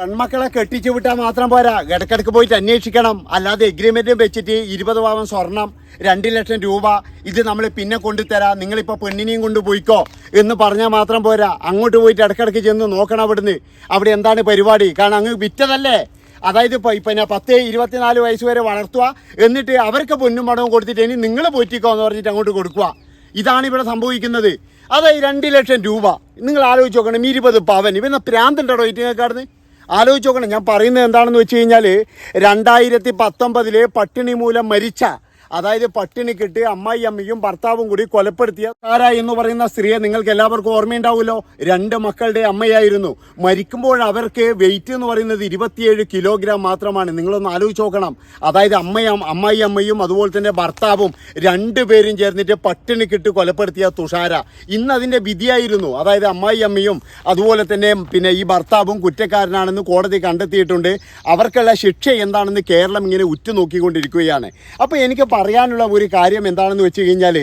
പെൺമക്കളെ കെട്ടിച്ചു വിട്ടാൽ മാത്രം പോരാ. ഇടക്കിടക്ക് പോയിട്ട് അന്വേഷിക്കണം. അല്ലാതെ എഗ്രിമെന്റ് വെച്ചിട്ട് ഇരുപത് പാവം സ്വർണം രണ്ട് ലക്ഷം രൂപ ഇത് നമ്മൾ പിന്നെ കൊണ്ടുതരാം. നിങ്ങളിപ്പോൾ പെണ്ണിനെയും കൊണ്ട് പോയിക്കോ എന്ന് പറഞ്ഞാൽ മാത്രം പോരാ. അങ്ങോട്ട് പോയിട്ട് ഇടക്കിടക്ക് ചെന്ന് നോക്കണം അവിടുന്ന്. അവിടെ എന്താണ് പരിപാടി? കാരണം അങ്ങ് വിറ്റതല്ലേ? അതായത് ഇപ്പോൾ പിന്നെ പത്ത് ഇരുപത്തിനാല് വയസ്സ് വരെ വളർത്തുക എന്നിട്ട് അവർക്ക് പൊന്നും പണവും കൊടുത്തിട്ട് ഇനി നിങ്ങൾ പോറ്റിക്കോ എന്ന് പറഞ്ഞിട്ട് അങ്ങോട്ട് കൊടുക്കുക. ഇതാണ് ഇവിടെ സംഭവിക്കുന്നത്. അതായത് രണ്ട് ലക്ഷം രൂപ. നിങ്ങൾ ആലോചിച്ച് നോക്കണം. ഇരുപത് പവൻ. ഇവന്ന വെയിറ്റിംഗ് ഇറ്റിങ്ങക്കാർന്ന് ആലോചിച്ച് നോക്കണം. ഞാൻ പറയുന്നത് എന്താണെന്ന് വെച്ച് കഴിഞ്ഞാൽ രണ്ടായിരത്തി പത്തൊമ്പതിലെ പട്ടിണി മൂലം മരിച്ച അതായത് പട്ടിണി കിട്ടി അമ്മായി അമ്മയും ഭർത്താവും കൂടി കൊലപ്പെടുത്തിയ താര എന്ന് പറയുന്ന സ്ത്രീയെ നിങ്ങൾക്ക് എല്ലാവർക്കും ഓർമ്മയുണ്ടാവുമല്ലോ. രണ്ട് മക്കളുടെ അമ്മയായിരുന്നു. മരിക്കുമ്പോൾ അവർക്ക് വെയിറ്റ് എന്ന് പറയുന്നത് ഇരുപത്തിയേഴ് കിലോഗ്രാം മാത്രമാണ്. നിങ്ങളൊന്ന് ആലോചിച്ച് നോക്കണം. അതായത് അമ്മയും അമ്മായി അമ്മയും അതുപോലെ തന്നെ ഭർത്താവും രണ്ടുപേരും ചേർന്നിട്ട് പട്ടിണി കിട്ടി കൊലപ്പെടുത്തിയ തുഷാര. ഇന്ന് അതിന്റെ വിധിയായിരുന്നു. അതായത് അമ്മായി അമ്മയും അതുപോലെ തന്നെ പിന്നെ ഈ ഭർത്താവും കുറ്റക്കാരനാണെന്ന് കോടതി കണ്ടെത്തിയിട്ടുണ്ട്. അവർക്കുള്ള ശിക്ഷ എന്താണെന്ന് കേരളം ഇങ്ങനെ ഉറ്റുനോക്കിക്കൊണ്ടിരിക്കുകയാണ്. അപ്പോൾ എനിക്ക് പറയാനുള്ള ഒരു കാര്യം എന്താണെന്ന് വെച്ച് കഴിഞ്ഞാൽ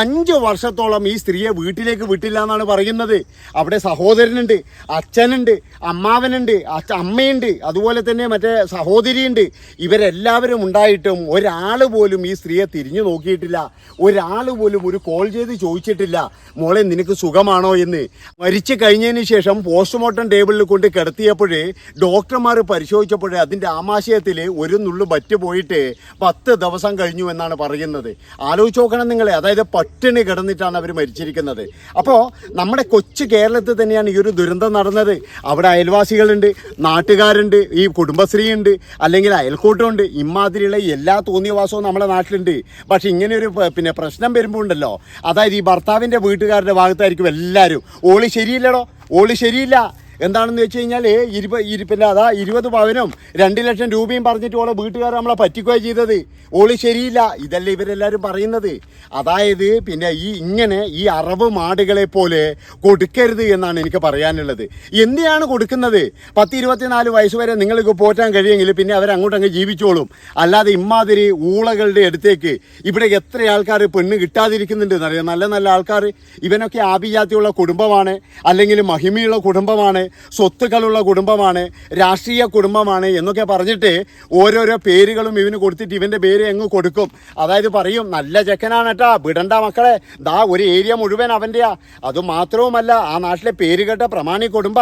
അഞ്ച് വർഷത്തോളം ഈ സ്ത്രീയെ വീട്ടിലേക്ക് വിട്ടില്ല എന്നാണ് പറയുന്നത്. അവിടെ സഹോദരനുണ്ട് അച്ഛനുണ്ട് അമ്മാവനുണ്ട് അച്ഛ അമ്മയുണ്ട് അതുപോലെ തന്നെ മറ്റേ സഹോദരിയുണ്ട്. ഇവരെല്ലാവരും ഉണ്ടായിട്ടും ഒരാൾ പോലും ഈ സ്ത്രീയെ തിരിഞ്ഞു നോക്കിയിട്ടില്ല. ഒരാൾ പോലും ഒരു കോൾ ചെയ്ത് ചോദിച്ചിട്ടില്ല. മോളെ നിനക്ക് സുഖമാണോ എന്ന്. മരിച്ചു കഴിഞ്ഞതിന് ശേഷം പോസ്റ്റ്മോർട്ടം ടേബിളിൽ കൊണ്ട് കിടത്തിയപ്പോഴേ ഡോക്ടർമാർ പരിശോധിച്ചപ്പോഴേ അതിന്റെ ആമാശയത്തിൽ ഒരു നുള്ളു പറ്റുപോയിട്ട് പത്ത് ദിവസം കഴിഞ്ഞു എന്നാണ് പറയുന്നത്. ആലോചിച്ച് നോക്കണം നിങ്ങളെ. അതായത് പട്ടിണി കിടന്നിട്ടാണ് അവർ മരിച്ചിരിക്കുന്നത്. അപ്പോൾ നമ്മുടെ കൊച്ചു കേരളത്തിൽ തന്നെയാണ് ഈ ഒരു ദുരന്തം നടന്നത്. അവിടെ അയൽവാസികളുണ്ട് നാട്ടുകാരുണ്ട് ഈ കുടുംബശ്രീ ഉണ്ട് അല്ലെങ്കിൽ അയൽക്കൂട്ടമുണ്ട്. ഇമാതിരിയുള്ള എല്ലാ തോന്നിയവാസവും നമ്മുടെ നാട്ടിലുണ്ട്. പക്ഷെ ഇങ്ങനെ ഒരു പിന്നെ പ്രശ്നം വരുമ്പോൾ ഉണ്ടല്ലോ. അതായത് ഈ ഭർത്താവിന്റെ വീട്ടുകാരുടെ ഭാഗത്തായിരിക്കും എല്ലാവരും. ഓളി ശരിയില്ലടോ? ഓളി ശരിയില്ല. എന്താണെന്ന് വെച്ച് കഴിഞ്ഞാൽ ഇരുപ ഇരു പിന്നെ അതാ ഇരുപത് പവനും രണ്ട് ലക്ഷം രൂപയും പറഞ്ഞിട്ട് ഓളെ വീട്ടുകാർ നമ്മളെ പറ്റിക്കുകയാണ് ചെയ്തത്. ഓൾ ശരിയില്ല. ഇതല്ലേ ഇവരെല്ലാവരും പറയുന്നത്. അതായത് പിന്നെ ഈ ഇങ്ങനെ ഈ അറബ് മാടുകളെ പോലെ കൊടുക്കരുത് എന്നാണ് എനിക്ക് പറയാനുള്ളത്. എന്തിനാണ് കൊടുക്കുന്നത്? പത്ത് ഇരുപത്തിനാല് വയസ്സ് വരെ നിങ്ങൾക്ക് പോറ്റാൻ കഴിയുമെങ്കിൽ പിന്നെ അവരങ്ങോട്ട് അങ്ങ് ജീവിച്ചോളും. അല്ലാതെ ഇമ്മാതിരി ഊളകളുടെ അടുത്തേക്ക് ഇവിടെ എത്ര ആൾക്കാർ പെണ്ണ് കിട്ടാതിരിക്കുന്നുണ്ട് എന്നറിയാം. നല്ല നല്ല ആൾക്കാർ. ഇവനൊക്കെ ആഭിജാതിയുള്ള കുടുംബമാണ്. അല്ലെങ്കിൽ മഹിമയുള്ള കുടുംബമാണ്. സ്വത്തുക്കളുള്ള കുടുംബമാണ് രാഷ്ട്രീയ കുടുംബമാണ് എന്നൊക്കെ പറഞ്ഞിട്ട് ഓരോരോ പേരുകളും ഇവന് കൊടുത്തിട്ട് ഇവന്റെ പേര് എങ്ങ് കൊടുക്കും. അതായത് പറയും നല്ല ചെക്കനാണ് കേട്ടാ വിടണ്ട മക്കളെ. ദാ ഒരു ഏരിയ മുഴുവൻ അവന്റെയാ അത് മാത്രവുമല്ല ആ നാട്ടിലെ പേര് കേട്ട പ്രമാണി കുടുംബ.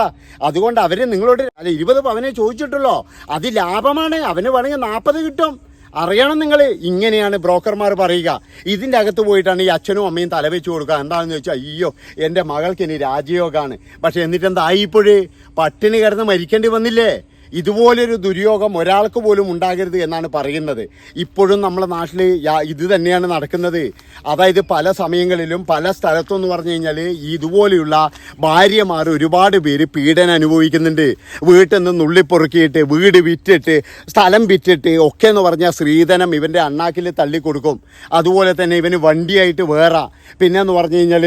അതുകൊണ്ട് അവർ നിങ്ങളോട് ഇരുപത് പവനെ ചോദിച്ചിട്ടുള്ളോ? അത് ലാഭമാണ്. അവന് വേണമെങ്കിൽ നാൽപ്പത് കിട്ടും. അറിയണം നിങ്ങൾ. ഇങ്ങനെയാണ് ബ്രോക്കർമാർ പറയുക. ഇതിന്റെ അകത്ത് പോയിട്ടാണ് ഈ അച്ഛനും അമ്മയും തലവെച്ച് കൊടുക്കുക. എന്താണെന്ന് വെച്ചാൽ അയ്യോ എന്റെ മകൾക്ക് ഇനി രാജയോഗമാണ് പക്ഷെ എന്നിട്ടെന്താ ആയിപ്പോഴേ? പട്ടിണി കിടന്ന് മരിക്കേണ്ടി വന്നില്ലേ? ഇതുപോലൊരു ദുര്യോഗം ഒരാൾക്ക് പോലും ഉണ്ടാകരുത് എന്നാണ് പറയുന്നത്. ഇപ്പോഴും നമ്മുടെ നാട്ടിൽ ഇത് തന്നെയാണ് നടക്കുന്നത്. അതായത് പല സമയങ്ങളിലും പല സ്ഥലത്തും എന്ന് പറഞ്ഞു കഴിഞ്ഞാൽ ഇതുപോലെയുള്ള ഭാര്യമാർ ഒരുപാട് പേര് പീഡനം അനുഭവിക്കുന്നുണ്ട്. വീട്ടിൽ നിന്ന് നുള്ളിപ്പൊറുക്കിയിട്ട് വീട് വിറ്റിട്ട് സ്ഥലം വിറ്റിട്ട് ഒക്കെ എന്ന് പറഞ്ഞാൽ സ്ത്രീധനം ഇവന്റെ അണ്ണാക്കിൽ തള്ളിക്കൊടുക്കും. അതുപോലെ തന്നെ ഇവന് വണ്ടിയായിട്ട് വേറെ. പിന്നെ എന്ന് പറഞ്ഞു കഴിഞ്ഞാൽ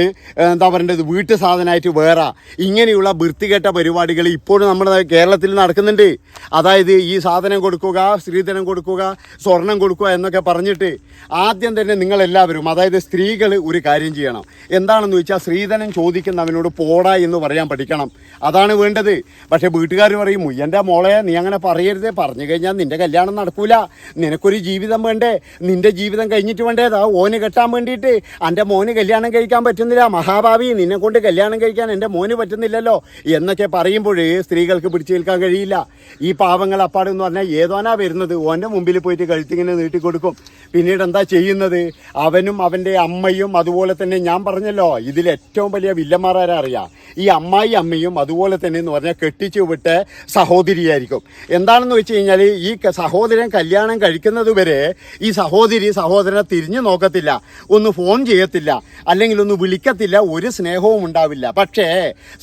എന്താ പറയേണ്ടത്? വീട്ടു സാധനമായിട്ട് വേറെ. ഇങ്ങനെയുള്ള വൃത്തികെട്ട പരിപാടികൾ ഇപ്പോഴും നമ്മുടെ കേരളത്തിൽ നടക്കുന്നുണ്ട്. അതായത് ഈ സാധനം കൊടുക്കുക സ്ത്രീധനം കൊടുക്കുക സ്വർണം കൊടുക്കുക എന്നൊക്കെ പറഞ്ഞിട്ട് ആദ്യം തന്നെ നിങ്ങളെല്ലാവരും അതായത് സ്ത്രീകൾ ഒരു കാര്യം ചെയ്യണം. എന്താണെന്ന് വെച്ചാൽ സ്ത്രീധനം ചോദിക്കുന്നവനോട് പോടാ എന്ന് പറയാൻ പഠിക്കണം. അതാണ് വേണ്ടത്. പക്ഷേ വീട്ടുകാർ പറയും മുയ്യന്റെ മോളെ നീ അങ്ങനെ പറയരുത്. പറഞ്ഞു കഴിഞ്ഞാൽ നിന്റെ കല്യാണം നടക്കൂല. നിനക്കൊരു ജീവിതം വേണ്ടേ. നിന്റെ ജീവിതം കഴിഞ്ഞിട്ട് വേണ്ടേതാ ഓന് കെട്ടാൻ വേണ്ടിയിട്ട് എന്റെ മോന് കല്യാണം കഴിക്കാൻ പറ്റുന്നില്ല. മഹാഭാവി നിന്നെ കൊണ്ട് കല്യാണം കഴിക്കാൻ എന്റെ മോന് പറ്റുന്നില്ലല്ലോ. എന്നൊക്കെ പറയുമ്പോൾ സ്ത്രീകൾക്ക് പിടിച്ചു നിൽക്കാൻ കഴിയില്ല. ഈ പാവങ്ങൾ അപ്പാട് എന്ന് പറഞ്ഞാൽ ഏതോനാ വരുന്നത്? ഓന്റെ മുമ്പിൽ പോയിട്ട് കഴുത്തിങ്ങനെ നീട്ടിക്കൊടുക്കും. പിന്നീട് എന്താ ചെയ്യുന്നത്? അവനും അവന്റെ അമ്മയും അതുപോലെ തന്നെ ഞാൻ പറഞ്ഞല്ലോ ഇതിൽ ഏറ്റവും വലിയ വില്ലന്മാരാരാ അറിയാം? ഈ അമ്മായി അമ്മയും അതുപോലെ തന്നെ എന്ന് പറഞ്ഞാൽ കെട്ടിച്ചു വിട്ട് സഹോദരിയായിരിക്കും. എന്താണെന്ന് വെച്ച് കഴിഞ്ഞാൽ ഈ സഹോദരൻ കല്യാണം കഴിക്കുന്നത് വരെ ഈ സഹോദരി സഹോദരനെ തിരിഞ്ഞു നോക്കത്തില്ല ഒന്ന് ഫോൺ ചെയ്യത്തില്ല അല്ലെങ്കിൽ ഒന്ന് വിളിക്കത്തില്ല ഒരു സ്നേഹവും ഉണ്ടാവില്ല. പക്ഷേ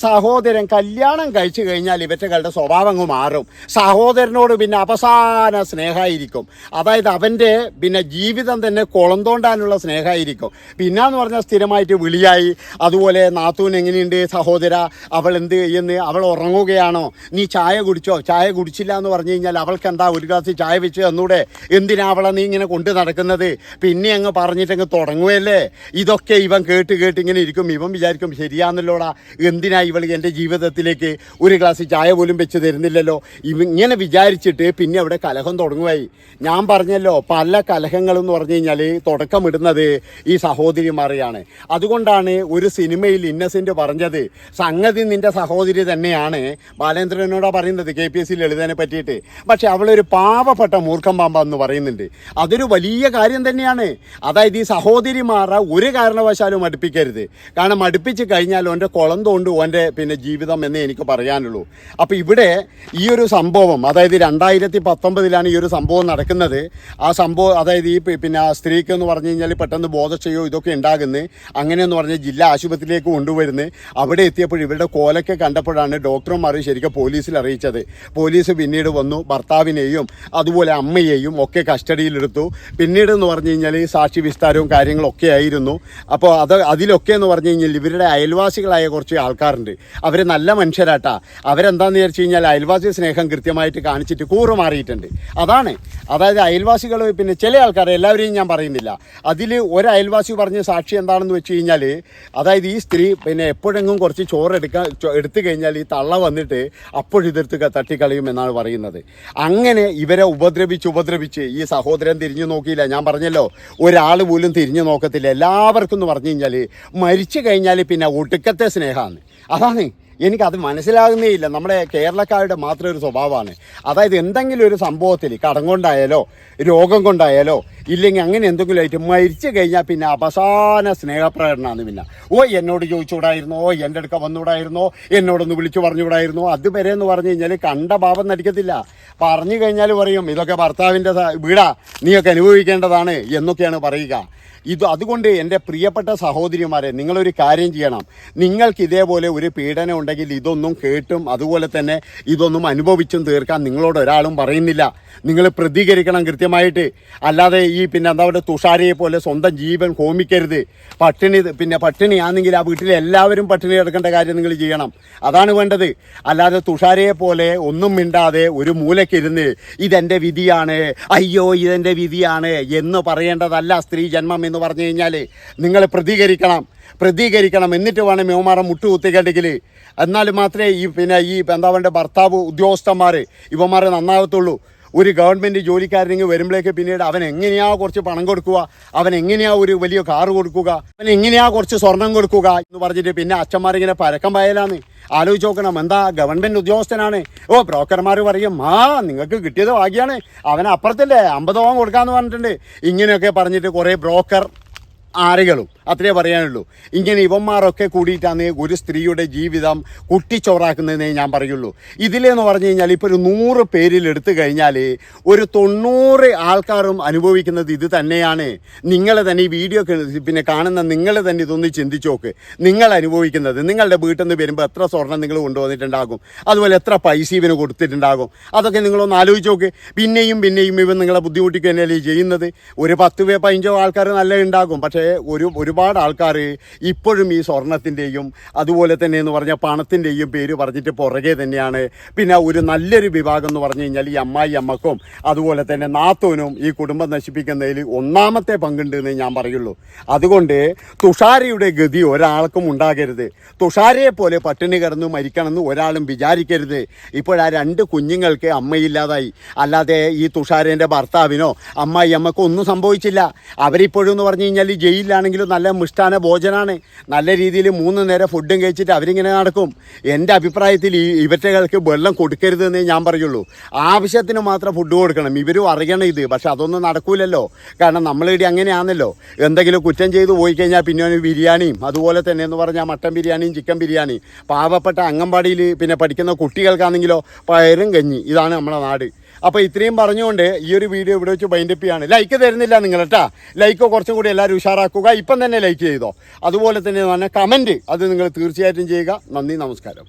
സഹോദരൻ കല്യാണം കഴിച്ചു കഴിഞ്ഞാൽ ഇവറ്റകളുടെ സ്വഭാവം അങ്ങ് മാറും. സഹോദരനോട് പിന്നെ അവസാന സ്നേഹമായിരിക്കും. അതായത് അവന്റെ പിന്നെ ജീവിതം തന്നെ കുളം തോണ്ടാനുള്ള സ്നേഹമായിരിക്കും. പിന്നെന്ന് പറഞ്ഞാൽ സ്ഥിരമായിട്ട് വിളിയായി. അതുപോലെ നാത്തൂൻ എങ്ങനെയുണ്ട് സഹോദര? അവൾ എന്ത് ചെയ്യുന്നു? അവൾ ഉറങ്ങുകയാണോ? നീ ചായ കുടിച്ചോ? ചായ കുടിച്ചില്ല എന്ന് പറഞ്ഞു കഴിഞ്ഞാൽ അവൾക്ക് എന്താ ഒരു ഗ്ലാസ് ചായ വെച്ച് തന്നൂടെ? എന്തിനാ അവളെ നീ ഇങ്ങനെ കൊണ്ടു നടക്കുന്നത്? പിന്നെ അങ്ങ് പറഞ്ഞിട്ടങ്ങ് തുടങ്ങുകയല്ലേ? ഇതൊക്കെ ഇവൻ കേട്ട് കേട്ട് ഇങ്ങനെ ഇരിക്കും. ഇവൻ വിചാരിക്കും ശരിയാന്നല്ലോടാ. എന്തിനാ ഇവൾ എന്റെ ജീവിതത്തിലേക്ക് ഒരു ഗ്ലാസ് ചായ പോലും വെച്ച് തരുന്നില്ലല്ലോ? ഇങ്ങനെ വിചാരിച്ചിട്ട് പിന്നെ അവിടെ കലഹം തുടങ്ങുമായി ഞാൻ പറഞ്ഞല്ലോ പല കലഹങ്ങളെന്ന് പറഞ്ഞു കഴിഞ്ഞാൽ തുടക്കമിടുന്നത് ഈ സഹോദരിമാരെയാണ്. അതുകൊണ്ടാണ് ഒരു സിനിമയിൽ ഇന്നസെന്റ് പറഞ്ഞത് സംഗതി നിന്റെ സഹോദരി തന്നെയാണ്. ബാലേന്ദ്രനോടാ പറയുന്നത് കെ പി എസ് സി ലളിതനെ പറ്റിയിട്ട്. പക്ഷേ അവളൊരു പാവപ്പെട്ട മൂർഖം പാമ്പ എന്ന് പറയുന്നുണ്ട്. അതൊരു വലിയ കാര്യം തന്നെയാണ്. അതായത് ഈ സഹോദരിമാരെ ഒരു കാരണവശാലും അടുപ്പിക്കരുത് കാരണം അടുപ്പിച്ച് കഴിഞ്ഞാൽ ഓന്റെ കുളം തോണ്ട് ഓന്റെ പിന്നെ ജീവിതം എന്നേ എനിക്ക് പറയാനുള്ളൂ. അപ്പോൾ ഇവിടെ ഈ ഒരു സംഭവം. അതായത് രണ്ടായിരത്തി പത്തൊമ്പതിലാണ് ഈ ഒരു സംഭവം നടക്കുന്നത്. ആ സംഭവം അതായത് ഈ പിന്നെ ആ സ്ത്രീക്ക് എന്ന് പറഞ്ഞു കഴിഞ്ഞാൽ പെട്ടെന്ന് ബോധക്ഷയോ ഇതൊക്കെ ഉണ്ടാകുന്നത് അങ്ങനെയെന്ന് പറഞ്ഞ് ജില്ലാ ആശുപത്രിയിലേക്ക് കൊണ്ടുവരുന്നത് അവിടെ എത്തിയപ്പോൾ ഇവരുടെ കോലൊക്കെ കണ്ടപ്പോഴാണ് ഡോക്ടർമാർ ശരിക്കും പോലീസിൽ അറിയിച്ചത്. പോലീസ് പിന്നീട് വന്നു ഭർത്താവിനെയും അതുപോലെ അമ്മയെയും ഒക്കെ കസ്റ്റഡിയിലെടുത്തു. പിന്നീട് എന്ന് പറഞ്ഞു കഴിഞ്ഞാൽ സാക്ഷി വിസ്താരവും കാര്യങ്ങളൊക്കെ ആയിരുന്നു. അപ്പോൾ അത് അതിലൊക്കെ എന്ന് പറഞ്ഞു കഴിഞ്ഞാൽ ഇവരുടെ അയൽവാസികളായ കുറച്ച് ആൾക്കാരുണ്ട്. അവർ നല്ല മനുഷ്യരാട്ടാ. അവരെന്താന്ന് വിചാരിച്ചു കഴിഞ്ഞാൽ അയൽവാസി സ്നേഹം കൃത്യമായിട്ട് കാണിച്ചിട്ട് കൂറ് മാറിയിട്ടുണ്ട്. അതാണ്. അതായത് അയൽവാസികൾ പിന്നെ ചില ആൾക്കാർ എല്ലാവരെയും ഞാൻ പറയുന്നില്ല. അതിൽ ഒരു അയൽവാസി പറഞ്ഞ സാക്ഷി എന്താണെന്ന് വെച്ച് കഴിഞ്ഞാൽ അതായത് ഈ സ്ത്രീ പിന്നെ എപ്പോഴെങ്കിലും കുറച്ച് ചോറ് എടുക്കാൻ എടുത്തു കഴിഞ്ഞാൽ ഈ തള്ള വന്നിട്ട് അപ്പോഴിതെടുത്ത് തട്ടിക്കളയും എന്നാണ് പറയുന്നത്. അങ്ങനെ ഇവരെ ഉപദ്രവിച്ച് ഉപദ്രവിച്ച് ഈ സഹോദരൻ തിരിഞ്ഞു നോക്കിയില്ല. ഞാൻ പറഞ്ഞല്ലോ ഒരാൾ പോലും തിരിഞ്ഞു നോക്കത്തില്ല. എല്ലാവർക്കും എന്ന് പറഞ്ഞു കഴിഞ്ഞാൽ മരിച്ചു കഴിഞ്ഞാൽ പിന്നെ ഒടുക്കത്തെ സ്നേഹമാണ്. അതാണ്. എനിക്കത് മനസ്സിലാകുന്നേ ഇല്ല. നമ്മുടെ കേരളക്കാരുടെ മാത്രം ഒരു സ്വഭാവമാണ്. അതായത് എന്തെങ്കിലും ഒരു സംഭവത്തിൽ കടം കൊണ്ടായാലോ രോഗം കൊണ്ടായാലോ ഇല്ലെങ്കിൽ അങ്ങനെ എന്തെങ്കിലും ആയിട്ട് മരിച്ചു കഴിഞ്ഞാൽ പിന്നെ അവസാന സ്നേഹപ്രകടനമാണ് പിന്നെ. ഓ എന്നോട് ചോദിച്ചുകൂടായിരുന്നോ? എന്റെ അടുക്ക വന്നുകൂടായിരുന്നോ? എന്നോടൊന്ന് വിളിച്ചു പറഞ്ഞുകൂടായിരുന്നോ? അതുവരെ എന്ന് പറഞ്ഞു കഴിഞ്ഞാൽ കണ്ട ഭാവം നടിക്കത്തില്ല. പറഞ്ഞു കഴിഞ്ഞാൽ പറയും ഇതൊക്കെ ഭർത്താവിന്റെ വീടാ. നീയൊക്കെ അനുഭവിക്കേണ്ടതാണ് എന്നൊക്കെയാണ് പറയുക. ഇത് അതുകൊണ്ട് എന്റെ പ്രിയപ്പെട്ട സഹോദരിമാരെ നിങ്ങളൊരു കാര്യം ചെയ്യണം. നിങ്ങൾക്ക് ഇതേപോലെ ഒരു പീഡനം ഉണ്ടെങ്കിൽ ഇതൊന്നും കേട്ടും അതുപോലെ തന്നെ ഇതൊന്നും അനുഭവിച്ചും തീർക്കാൻ നിങ്ങളോട് ഒരാളും പറയുന്നില്ല. നിങ്ങൾ പ്രതികരിക്കണം കൃത്യമായിട്ട്. അല്ലാതെ ഈ പിന്നെ എന്താ പറയുക തുഷാരയെ പോലെ സ്വന്തം ജീവൻ ഹോമിക്കരുത്. പട്ടിണി പിന്നെ പട്ടിണിയാണെങ്കിൽ ആ വീട്ടിലെ എല്ലാവരും പട്ടിണി എടുക്കേണ്ട കാര്യം നിങ്ങൾ ചെയ്യണം. അതാണ് വേണ്ടത്. അല്ലാതെ തുഷാരയെ പോലെ ഒന്നും മിണ്ടാതെ ഒരു മൂലക്കിരുന്ന് ഇതെന്റെ വിധിയാണ് അയ്യോ ഇതെന്റെ വിധിയാണ് എന്ന് പറയേണ്ടതല്ല സ്ത്രീ ജന്മം എന്ന് പറഞ്ഞു കഴിഞ്ഞാൽ നിങ്ങൾ പ്രതികരിക്കണം. പ്രതികരിക്കണം. എന്നിട്ട് വേണം യുവമാരെ മുട്ടുകുത്തിക്കണ്ടെങ്കിൽ എന്നാൽ മാത്രമേ ഈ പിന്നെ ഈ എന്താ പറയുക ഭർത്താവ് ഉദ്യോഗസ്ഥന്മാർ ഇവന്മാരെ നന്നാകത്തുള്ളൂ. ഒരു ഗവൺമെന്റ് ജോലിക്കാരനെങ്കിൽ വരുമ്പോഴേക്ക് പിന്നീട് അവൻ എങ്ങനെയാ കുറച്ച് പണം കൊടുക്കുക? അവൻ എങ്ങനെയാ ഒരു വലിയ കാറ് കൊടുക്കുക? അവൻ എങ്ങനെയാ കുറച്ച് സ്വർണം കൊടുക്കുക എന്ന് പറഞ്ഞിട്ട് പിന്നെ അച്ഛന്മാരിങ്ങനെ പരക്കം പായലാന്ന് ആലോചിച്ച് നോക്കണം എന്താ ഗവൺമെന്റ് ഉദ്യോഗസ്ഥനാണ്? ഓ ബ്രോക്കർമാർ പറയും ആ നിങ്ങൾക്ക് കിട്ടിയത് ഭാഗ്യമാണ് അവൻ അപ്പുറത്തല്ലേ അമ്പതോളം കൊടുക്കാമെന്ന് പറഞ്ഞിട്ടുണ്ട്. ഇങ്ങനെയൊക്കെ പറഞ്ഞിട്ട് കുറേ ബ്രോക്കർ ആരുകളും അത്രേ പറയാനുള്ളൂ. ഇങ്ങനെ ഇവന്മാരൊക്കെ കൂടിയിട്ടാണ് ഒരു സ്ത്രീയുടെ ജീവിതം കുട്ടിച്ചോറാക്കുന്നതെന്നേ ഞാൻ പറയുള്ളൂ. ഇതിലെന്ന് പറഞ്ഞു കഴിഞ്ഞാൽ ഇപ്പോൾ ഒരു നൂറ് പേരിൽ എടുത്തു കഴിഞ്ഞാൽ ഒരു തൊണ്ണൂറ് ആൾക്കാരും അനുഭവിക്കുന്നത് ഇത് തന്നെയാണ്. നിങ്ങൾ തന്നെ ഈ വീഡിയോ പിന്നെ കാണുന്ന നിങ്ങൾ തന്നെ ഇതൊന്ന് ചിന്തിച്ചു നോക്ക്. നിങ്ങൾ അനുഭവിക്കുന്നത് നിങ്ങളുടെ വീട്ടിൽ നിന്ന് വരുമ്പോൾ എത്ര സ്വർണം നിങ്ങൾ കൊണ്ടുവന്നിട്ടുണ്ടാകും. അതുപോലെ എത്ര പൈസ ഇവന് കൊടുത്തിട്ടുണ്ടാകും. അതൊക്കെ നിങ്ങളൊന്ന് ആലോചിച്ച് നോക്ക്. പിന്നെയും പിന്നെയും ഇവൻ നിങ്ങളെ ബുദ്ധിമുട്ടിക്കുക തന്നെയല്ലേ ചെയ്യുന്നത്? ഒരു പത്ത് പതിനഞ്ചോ ആൾക്കാർ നല്ല ഉണ്ടാകും. പക്ഷേ ഒരു ഒരു ഒരുപാട് ആൾക്കാർ ഇപ്പോഴും ഈ സ്വർണത്തിന്റെയും അതുപോലെ തന്നെ എന്ന് പറഞ്ഞാൽ പണത്തിന്റെയും പേര് പറഞ്ഞിട്ട് പുറകെ തന്നെയാണ്. പിന്നെ ഒരു നല്ലൊരു വിഭാഗം എന്ന് പറഞ്ഞു കഴിഞ്ഞാൽ ഈ അമ്മായി അമ്മക്കും അതുപോലെ തന്നെ നാത്തോനും ഈ കുടുംബം നശിപ്പിക്കുന്നതിൽ ഒന്നാമത്തെ പങ്കുണ്ട് എന്ന് ഞാൻ പറയുള്ളൂ. അതുകൊണ്ട് തുഷാരയുടെ ഗതി ഒരാൾക്കും ഉണ്ടാകരുത്. തുഷാരയെ പോലെ പട്ടിണി കിടന്ന് മരിക്കണമെന്ന് ഒരാളും വിചാരിക്കരുത്. ഇപ്പോൾ ആ രണ്ട് കുഞ്ഞുങ്ങൾക്ക് അമ്മയില്ലാതായി. അല്ലാതെ ഈ തുഷാരേന്റെ ഭർത്താവിനോ അമ്മായി അമ്മക്കോ ഒന്നും സംഭവിച്ചില്ല. അവരിപ്പോഴും എന്ന് പറഞ്ഞു കഴിഞ്ഞാൽ ജയിലിലാണെങ്കിലും നല്ല മിഷ്ടാന ഭോജനമാണ് നല്ല രീതിയിൽ മൂന്ന് നേരം ഫുഡും കഴിച്ചിട്ട് അവരിങ്ങനെ നടക്കും. എന്റെ അഭിപ്രായത്തിൽ ഈ ഇവറ്റകൾക്ക് വെള്ളം കൊടുക്കരുത് എന്നേ ഞാൻ പറയുള്ളൂ. ആവശ്യത്തിന് മാത്രം ഫുഡ് കൊടുക്കണം. ഇവരും അറിയണം ഇത്. പക്ഷെ അതൊന്നും നടക്കൂലല്ലോ. കാരണം നമ്മളിവിടെ അങ്ങനെയാണല്ലോ. എന്തെങ്കിലും കുറ്റം ചെയ്ത് പോയി കഴിഞ്ഞാൽ പിന്നെ ബിരിയാണിയും അതുപോലെ തന്നെ എന്ന് പറഞ്ഞാൽ മട്ടൻ ബിരിയാണിയും ചിക്കൻ ബിരിയാണി പാവപ്പെട്ട അംഗൻവാടിയിൽ പിന്നെ പഠിക്കുന്ന കുട്ടികൾക്കാണെങ്കിലോ പയറും കഞ്ഞി. ഇതാണ് നമ്മുടെ നാട്. അപ്പോൾ ഇത്രയും പറഞ്ഞുകൊണ്ട് ഈ ഒരു വീഡിയോ ഇവിടെ വെച്ച് ബൈൻഡപ്പ് ചെയ്യാണ്. ലൈക്ക് തരുന്നില്ല നിങ്ങൾ കേട്ടാ ലൈക്ക് കുറച്ചും കൂടി എല്ലാവരും ഉഷാറാക്കുക. ഇപ്പം തന്നെ ലൈക്ക് ചെയ്തോ. അതുപോലെ തന്നെ തന്നെ കമന്റ് അത് നിങ്ങൾ തീർച്ചയായിട്ടും ചെയ്യുക. നന്ദി നമസ്കാരം.